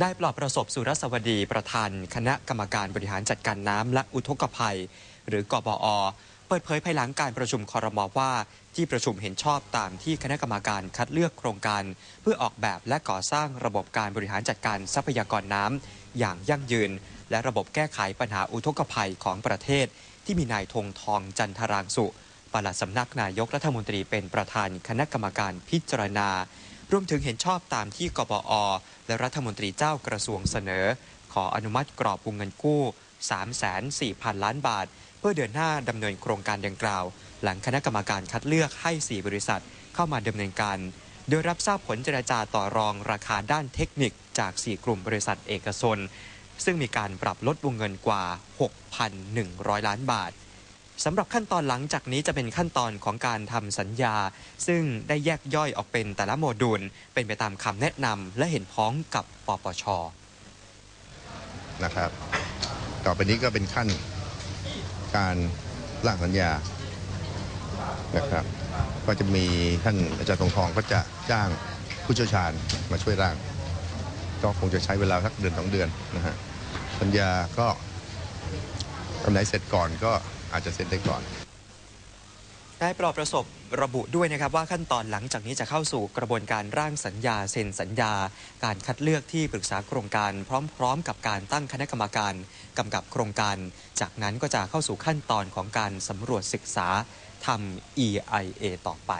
ได้ปลอบประสบสุรสวดีประธาน คณะกรรมการบริหารจัดการน้ำและอุทกภัย หรือกบอ เปิดเผยภายหลังการประชุมคอรมอว่า ที่ประชุมเห็นชอบตามที่คณะกรรมการคัดเลือกโครงการ เพื่อออกแบบและก่อสร้างระบบการบริหารจัดการทรัพยากรน้ำอย่างยั่งยืน และระบบแก้ไขปัญหาอุทกภัยของประเทศ ที่มีนายธงทองจันทรางสุปลัดสำนักนายกรัฐมนตรีเป็นประธานคณะกรรมการพิจารณา รวมถึงเห็นชอบตามที่กบอ และรัฐมนตรีเจ้ากระทรวงเสนอ ขออนุมัติกรอบวงเงินกู้ 3,400 ล้านบาท เพื่อเดินหน้าดำเนินโครงการดังกล่าว หลังคณะกรรมการคัดเลือกให้ 4 บริษัทเข้ามาดำเนินการ โดยรับทราบผลเจรจาต่อรองราคาด้านเทคนิคจาก 4 กลุ่มบริษัทเอกชนซึ่งมีการปรับลดวงเงินกว่า 6,100 ล้านบาท สำหรับขั้นตอนหลังจากนี้จะเป็นขั้นตอนของการทำสัญญา ซึ่งได้แยกย่อยออกเป็นแต่ละโมดูล เป็นไปตามคำแนะนำและเห็นพ้องกับปปชนะครับ ต่อไปนี้ก็เป็นขั้นการร่างสัญญานะครับ ก็จะมีท่านอาจารย์ทองทองก็จะจ้างผู้เชี่ยวชาญมาช่วยร่าง ก็คงจะใช้เวลาสักเดือนสองเดือนนะฮะสัญญาก็อันไหนเสร็จก่อนก็ อาจจะเสร็จได้ก่อนนายปลอบประสบระบุด้วยนะครับว่าขั้นตอนหลังจากนี้จะเข้าสู่กระบวนการร่างสัญญาเซ็นสัญญา การคัดเลือกที่ปรึกษาโครงการพร้อมๆ กับการตั้งคณะกรรมการกำกับโครงการ จากนั้นก็จะเข้าสู่ขั้นตอนของการสำรวจศึกษาทำ EIA ต่อไป